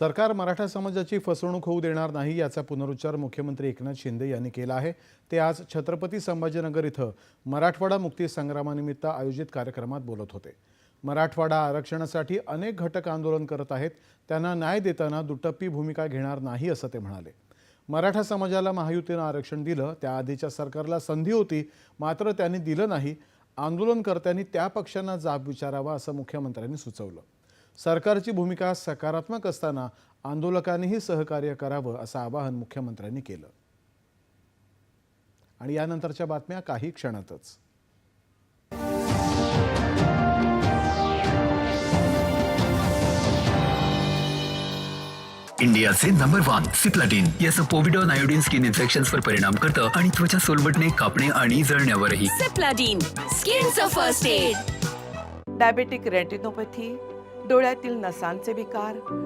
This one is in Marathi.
सरकार मराठा समाजाची फसवणूक होऊ देणार नाही याचा पुनरुच्चार मुख्यमंत्री एकनाथ शिंदे यांनी केला आहे. ते आज छत्रपती संभाजीनगर इथं मराठवाडा मुक्ती संग्रामानिमित्त आयोजित कार्यक्रमात बोलत होते. मराठवाडा आरक्षणासाठी अनेक घटक आंदोलन करत आहेत. त्यांना न्याय देताना दुटप्पी भूमिका घेणार नाही असं ते म्हणाले. मराठा समाजाला महायुतीनं आरक्षण दिलं त्याआधीच्या सरकारला संधी होती मात्र त्यांनी दिलं नाही. आंदोलनकर्त्यांनी त्या पक्षांना जाब विचारावा असं मुख्यमंत्र्यांनी सुचवलं. सरकारची भूमिका सकारात्मक असताना आंदोलकांनीही सहकार्य करावं असं आवाहन मुख्यमंत्र्यांनी केलं. आणि यानंतरच्या बातम्या काही क्षणातच. इंडियाचे नंबर वन सिप्लाटिन याचं पोविडॉन आयोडीन स्किन इन्फेक्शन वर परिणाम करतं आणि त्वचा सोलबटणे कापणे आणि जळण्यावरही. सेप्लाडीन स्किनचं फर्स्ट एड डायबेटिक रेटिनोपॅथी डोळ्यातील नसांचे विकार